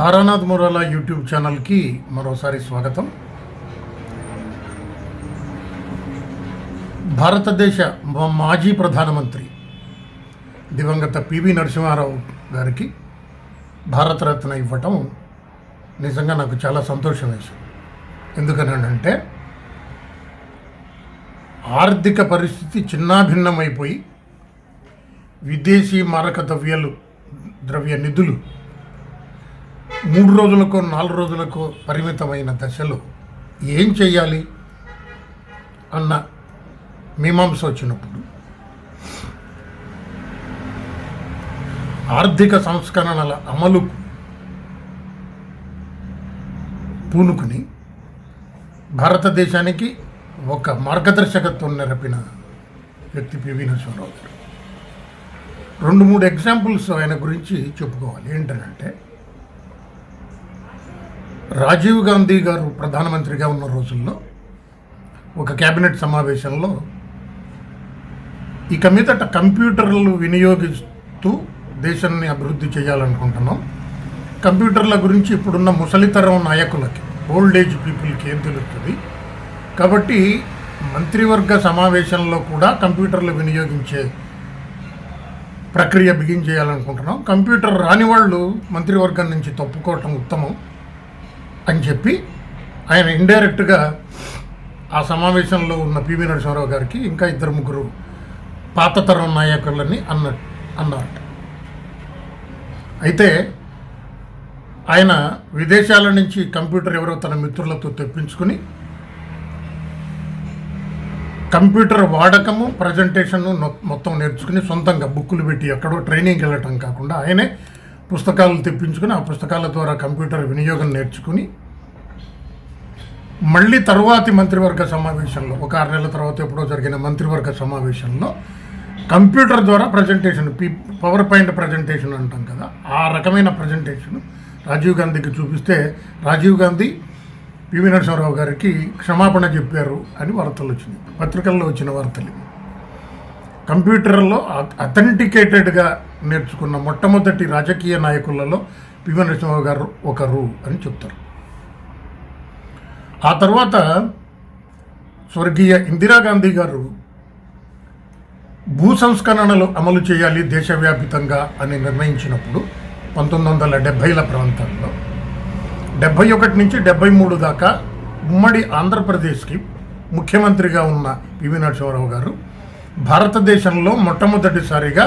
Taranath మురాలా YouTube ఛానల్కి మరోసారి స్వాగతం. భారతదేశ మాజీ ప్రధానమంత్రి దివంగత పివి నరసింహారావు గారికి భారతరత్న ఇవ్వటం నిజంగా నాకు చాలా సంతోషం వేసింది ఎందుకనంటే ఆర్థిక పరిస్థితి చిన్నాభిన్నమైపోయి విదేశీ మారక ద్రవ్యాలు ద్రవ్య నిధులు మూడు రోజులకు నాలుగు రోజులకు పరిమితమైన దశలో ఏం చేయాలి అన్న మీమాంస వచ్చినప్పుడు ఆర్థిక సంస్కరణల అమలు పూనుకుని భారతదేశానికి ఒక మార్గదర్శకత్వం నెరపిన వ్యక్తి పివి నరసింహరావు గారు. రెండు మూడు ఎగ్జాంపుల్స్ ఆయన గురించి చెప్పుకోవాలి. ఏంటంటే రాజీవ్ గాంధీ గారు ప్రధానమంత్రిగా ఉన్న రోజుల్లో ఒక కేబినెట్ సమావేశంలో ఇక మీదట కంప్యూటర్లు వినియోగిస్తూ దేశాన్ని అభివృద్ధి చేయాలనుకుంటున్నాం. కంప్యూటర్ల గురించి ఇప్పుడున్న ముసలితరం నాయకులకి ఓల్డ్ ఏజ్ పీపుల్కి ఏం తెలుస్తుంది? కాబట్టి మంత్రివర్గ సమావేశంలో కూడా కంప్యూటర్లు వినియోగించే ప్రక్రియ బిగిన్ చేయాలనుకుంటున్నాం. కంప్యూటర్ రాని వాళ్ళు మంత్రివర్గం నుంచి తప్పుకోవటం ఉత్తమం. అని చెప్పి ఆయన ఇండైరెక్ట్గా ఆ సమావేశంలో ఉన్న పివి నరసింహారావు గారికి ఇంకా ఇద్దరు ముగ్గురు పాత తరం నాయకులని అన్న అన్నారట అయితే ఆయన విదేశాల నుంచి కంప్యూటర్ ఎవరో తన మిత్రులతో తెప్పించుకుని కంప్యూటర్ వాడకము ప్రజెంటేషన్ మొత్తం నేర్చుకుని సొంతంగా బుక్కులు పెట్టి ఎక్కడో ట్రైనింగ్కి వెళ్ళటం కాకుండా ఆయనే పుస్తకాలు తెప్పించుకుని ఆ పుస్తకాల ద్వారా కంప్యూటర్ వినియోగం నేర్చుకుని మళ్ళీ తరువాతి మంత్రివర్గ సమావేశంలో ఒక ఆరు నెలల తర్వాత ఎప్పుడో జరిగిన మంత్రివర్గ సమావేశంలో కంప్యూటర్ ద్వారా presentation P power point presentation అంటాం కదా ఆ రకమైన ప్రజెంటేషన్ రాజీవ్ గాంధీకి చూపిస్తే రాజీవ్ గాంధీ పివి నరసింహరావు గారికి క్షమాపణ చెప్పారు అని వార్తలు వచ్చినాయి పత్రికల్లో వచ్చిన వార్తలు. కంప్యూటర్లో అథెంటికేటెడ్గా నేర్చుకున్న మొట్టమొదటి రాజకీయ నాయకులలో పివి నరసింహరావు గారు ఒకరు అని చెప్తారు. ఆ తర్వాత స్వర్గీయ ఇందిరాగాంధీ గారు భూ సంస్కరణలు అమలు చేయాలి దేశవ్యాపితంగా అని నిర్ణయించినప్పుడు పంతొమ్మిది వందల డెబ్భైల ప్రాంతాల్లో డెబ్భై ఒకటి నుంచి డెబ్భై మూడు దాకా ఉమ్మడి ఆంధ్రప్రదేశ్కి ముఖ్యమంత్రిగా ఉన్న పివి నరసింహారావు గారు భారతదేశంలో మొట్టమొదటిసారిగా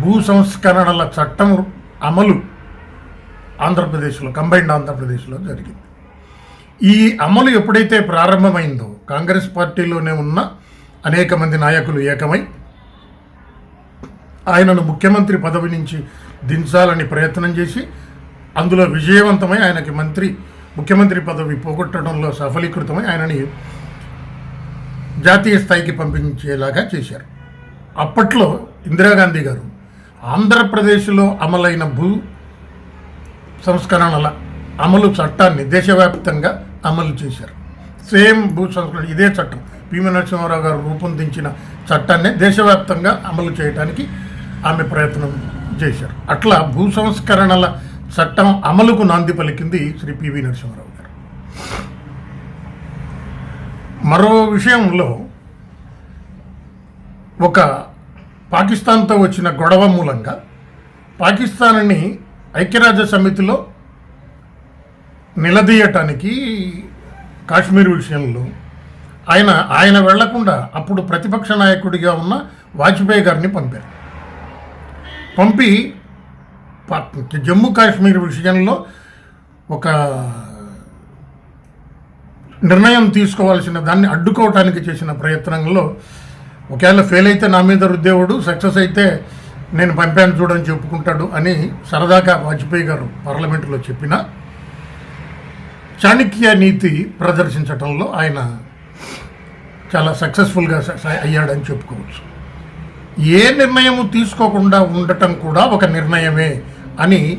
భూ సంస్కరణల చట్టం అమలు ఆంధ్రప్రదేశ్లో కంబైన్డ్ ఆంధ్రప్రదేశ్లో జరిగింది. ఈ అమలు ఎప్పుడైతే ప్రారంభమైందో కాంగ్రెస్ పార్టీలోనే ఉన్న అనేక మంది నాయకులు ఏకమై ఆయనను ముఖ్యమంత్రి పదవి నుంచి దించాలని ప్రయత్నం చేసి అందులో విజయవంతమై ఆయనకి మంత్రి ముఖ్యమంత్రి పదవి పోగొట్టడంలో సఫలీకృతమై ఆయనని జాతీయ స్థాయికి పంపించేలాగా చేశారు. అప్పట్లో ఇందిరాగాంధీ గారు ఆంధ్రప్రదేశ్లో అమలైన భూ సంస్కరణల అమలు చట్టాన్ని దేశవ్యాప్తంగా అమలు చేశారు. సేమ్ భూ సంస్కరణ ఇదే చట్టం. పివి నరసింహారావు గారు రూపొందించిన చట్టాన్ని దేశవ్యాప్తంగా అమలు చేయడానికి ఆమె ప్రయత్నం చేశారు. అట్లా భూ సంస్కరణల చట్టం అమలుకు నాంది పలికింది శ్రీ పివి నరసింహారావు గారు. మరో విషయంలో ఒక పాకిస్తాన్తో వచ్చిన గొడవ మూలంగా పాకిస్తాన్ని ఐక్యరాజ్య సమితిలో నిలదీయటానికి కాశ్మీర్ విషయంలో ఆయన ఆయన వెళ్ళకుండా అప్పుడు ప్రతిపక్ష నాయకుడిగా ఉన్న వాజ్పేయి గారిని పంపారు. పంపి జమ్మూ కాశ్మీర్ విషయంలో ఒక నిర్ణయం తీసుకోవాల్సిన దాన్ని అడ్డుకోవటానికి చేసిన ప్రయత్నంలో ఒకవేళ ఫెయిల్ అయితే నా మీద రుద్దేవుడు సక్సెస్ అయితే నేను పంపాను చూడని చెప్పుకుంటాడు అని సరదాగా వాజ్పేయి గారు పార్లమెంటులో చెప్పిన చాణక్య నీతి ప్రదర్శించటంలో ఆయన చాలా సక్సెస్ఫుల్గా అయ్యాడని చెప్పుకోవచ్చు. ఏ నిర్ణయము తీసుకోకుండా ఉండటం కూడా ఒక నిర్ణయమే అని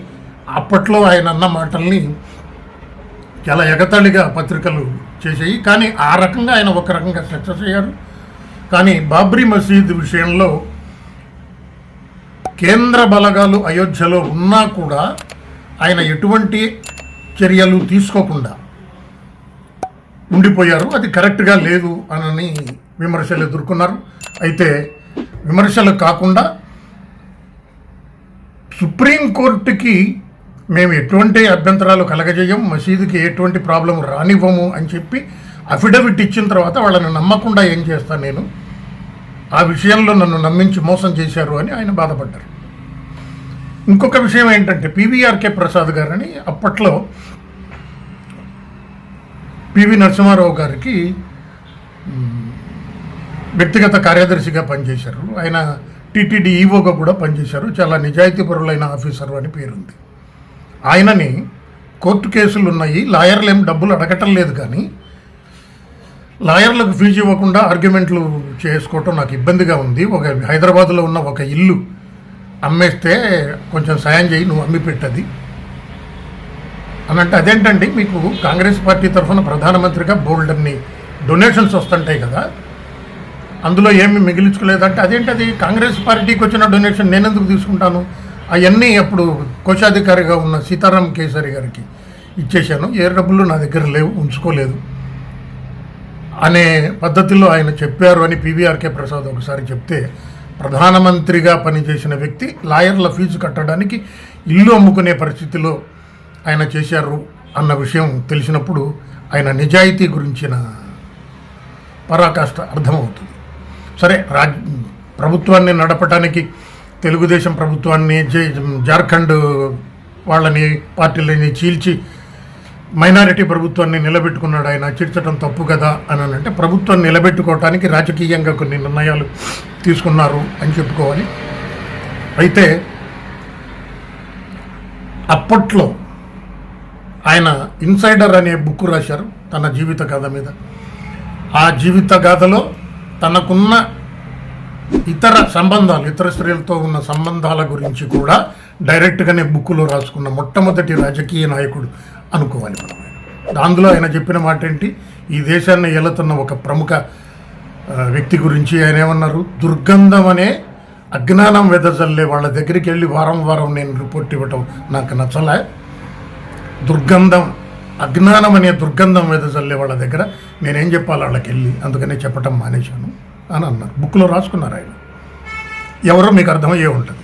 అప్పట్లో ఆయన అన్న మాటల్ని చాలా ఎగతాళిగా పత్రికలు చేసాయి. కానీ ఆ రకంగా ఆయన ఒక రకంగా సక్సెస్ అయ్యారు కానీ బాబ్రీ మసీద్ విషయంలో కేంద్ర బలగాలు అయోధ్యలో ఉన్నా కూడా ఆయన ఎటువంటి చర్యలు తీసుకోకుండా ఉండిపోయారు. అది కరెక్ట్గా లేదు అనని విమర్శలు ఎదుర్కొన్నారు. అయితే విమర్శలు కాకుండా సుప్రీంకోర్టుకి మేము ఎటువంటి అభ్యంతరాలు కలగజేయం మసీదుకి ఎటువంటి ప్రాబ్లం రానివ్వము అని చెప్పి అఫిడవిట్ ఇచ్చిన తర్వాత వాళ్ళని నమ్మకుండా ఏం చేస్తాను నేను? ఆ విషయంలో నన్ను నమ్మించి మోసం చేశారు అని ఆయన బాధపడ్డారు. ఇంకొక విషయం ఏంటంటే పివిఆర్కే ప్రసాద్ గారని అప్పట్లో పివి నరసింహారావు గారికి వ్యక్తిగత కార్యదర్శిగా పనిచేశారు. ఆయన టీటీడీ ఈవోగా కూడా పనిచేశారు. చాలా నిజాయితీపరులైన ఆఫీసర్ అని పేరుంది. ఆయనని కోర్టు కేసులు ఉన్నాయి లాయర్లు ఏం డబ్బులు అడగటం లేదు కానీ లాయర్లకు ఫీజు ఇవ్వకుండా ఆర్గ్యుమెంట్లు చేసుకోవటం నాకు ఇబ్బందిగా ఉంది. ఒక హైదరాబాద్లో ఉన్న ఒక ఇల్లు అమ్మేస్తే కొంచెం సాయం చేయి నువ్వు అమ్మి పెట్టది అనంటే అదేంటండి మీకు కాంగ్రెస్ పార్టీ తరఫున ప్రధానమంత్రిగా బోల్డ్ అన్ని డొనేషన్స్ వస్తుంటాయి కదా. అందులో ఏమి మిగిలించుకోలేదంటే అదేంటి అది కాంగ్రెస్ పార్టీకి వచ్చిన డొనేషన్ నేను ఎందుకు తీసుకుంటాను? అవన్నీ అప్పుడు కోశాధికారిగా ఉన్న సీతారాం కేసరి గారికి ఇచ్చేశాను. ఏ డబ్బులు నా దగ్గర లేవు ఉంచుకోలేదు. అనే పద్ధతిలో ఆయన చెప్పారు అని పీవీఆర్కే ప్రసాద్ ఒకసారి చెప్తే ప్రధానమంత్రిగా పనిచేసిన వ్యక్తి లాయర్ల ఫీజు కట్టడానికి ఇల్లు అమ్ముకునే పరిస్థితిలో ఆయన చేశారు అన్న విషయం తెలిసినప్పుడు ఆయన నిజాయితీ గురించిన పరాకాష్ట అర్థమవుతుంది. సరే రాజ్ ప్రభుత్వాన్ని నడపడానికి తెలుగుదేశం ప్రభుత్వాన్ని జార్ఖండ్ వాళ్ళని పార్టీలని చీల్చి మైనారిటీ ప్రభుత్వాన్ని నిలబెట్టుకున్నాడు ఆయన చిర్చడం తప్పు కదా అని అంటే ప్రభుత్వాన్ని నిలబెట్టుకోవటానికి రాజకీయంగా కొన్ని నిర్ణయాలు తీసుకున్నారు అని చెప్పుకోవాలి. అయితే అప్పట్లో ఆయన ఇన్సైడర్ అనే బుక్ రాశారు తన జీవిత కథ మీద. ఆ జీవిత గాథలో తనకున్న ఇతర సంబంధాలు ఇతర స్త్రీలతో ఉన్న సంబంధాల గురించి కూడా డైరెక్ట్గానే బుక్కులో రాసుకున్న మొట్టమొదటి రాజకీయ నాయకుడు అనుకోవాలి మనం. అందులో ఆయన చెప్పిన మాట ఏంటి ఈ దేశాన్ని ఏలుతున్న ఒక ప్రముఖ వ్యక్తి గురించి ఆయన ఏమన్నారు? దుర్గంధం అనే అజ్ఞానం వెదజల్లే వాళ్ళ దగ్గరికి వెళ్ళి వారం వారం నేను రిపోర్ట్ ఇవ్వటం నాకు నచ్చలే. దుర్గంధం అజ్ఞానం అనే దుర్గంధం వెదజల్లే వాళ్ళ దగ్గర నేనేం చెప్పాలి వాళ్ళకి వెళ్ళి? అందుకనే చెప్పటం మానేశాను అని అన్నారు. బుక్లో రాసుకున్నారు ఆయన. ఎవరో మీకు అర్థమయ్యే ఉంటుంది.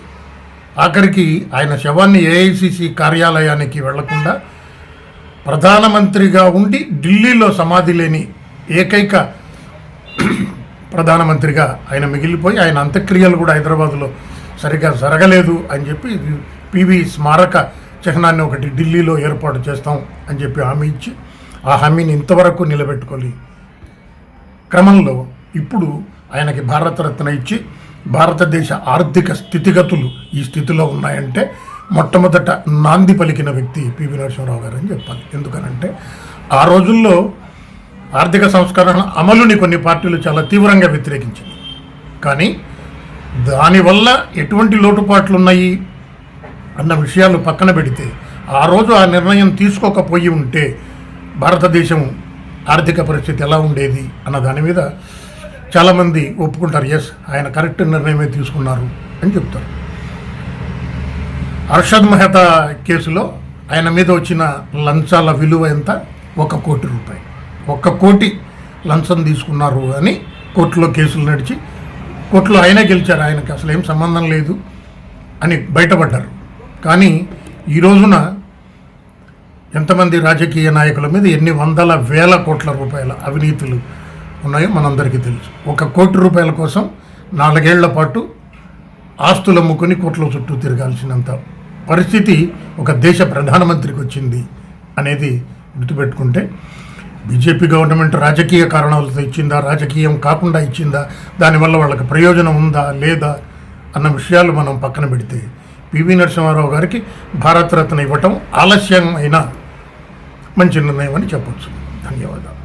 ఆఖరికి ఆయన శవాన్ని ఏఐసిసి కార్యాలయానికి వెళ్ళకుండా ప్రధానమంత్రిగా ఉండి ఢిల్లీలో సమాధి లేని ఏకైక ప్రధానమంత్రిగా ఆయన మిగిలిపోయి ఆయన అంత్యక్రియలు కూడా హైదరాబాద్లో సరిగా జరగలేదు అని చెప్పి పివి స్మారక చిహ్నాన్ని ఒకటి ఢిల్లీలో ఏర్పాటు చేస్తాం అని చెప్పి హామీ ఇచ్చి ఆ హామీని ఇంతవరకు నిలబెట్టుకోలి. క్రమంలో ఇప్పుడు ఆయనకి భారతరత్న ఇచ్చి భారతదేశ ఆర్థిక స్థితిగతులు ఈ స్థితిలో ఉన్నాయంటే మొట్టమొదట నాంది పలికిన వ్యక్తి పివి నరసింహరావు గారు అని చెప్పాలి. ఎందుకనంటే ఆ రోజుల్లో ఆర్థిక సంస్కరణ అమలుని కొన్ని పార్టీలు చాలా తీవ్రంగా వ్యతిరేకించింది. కానీ దానివల్ల ఎటువంటి లోటుపాట్లు ఉన్నాయి అన్న విషయాలు పక్కన పెడితే ఆ రోజు ఆ నిర్ణయం తీసుకోకపోయి ఉంటే భారతదేశం ఆర్థిక పరిస్థితి ఎలా ఉండేది అన్న దాని మీద చాలామంది ఒప్పుకుంటారు. ఎస్ ఆయన కరెక్ట్ నిర్ణయమే తీసుకున్నారు అని చెప్తారు. అర్షద్ మెహతా కేసులో ఆయన మీద వచ్చిన లంచాల విలువ ఎంత? ఒక కోటి రూపాయలు. ఒక్క కోటి లంచం తీసుకున్నారు అని కోర్టులో కేసులు నడిచి కోర్టులో ఆయనే గెలిచారు. ఆయనకి అసలు ఏం సంబంధం లేదు అని బయటపడ్డారు. కానీ ఈ రోజున ఎంతమంది రాజకీయ నాయకుల మీద ఎన్ని వందల వేల కోట్ల రూపాయల అవినీతులు ఉన్నాయో మనందరికీ తెలుసు. ఒక కోటి రూపాయల కోసం నాలుగేళ్ళ పాటు ఆస్తులు అమ్ముకొని కోట్ల చుట్టూ తిరగాల్సినంత పరిస్థితి ఒక దేశ ప్రధానమంత్రికి వచ్చింది అనేది గుర్తుపెట్టుకుంటే బీజేపీ గవర్నమెంట్ రాజకీయ కారణాలతో ఇచ్చిందా రాజకీయం కాకుండా ఇచ్చిందా దానివల్ల వాళ్ళకి ప్రయోజనం ఉందా లేదా అన్న విషయాలు మనం పక్కన పెడితే పివి నరసింహారావు గారికి భారతరత్న ఇవ్వటం ఆలస్యం అయినా మంచి నిర్ణయం అని చెప్పచ్చు. ధన్యవాదాలు.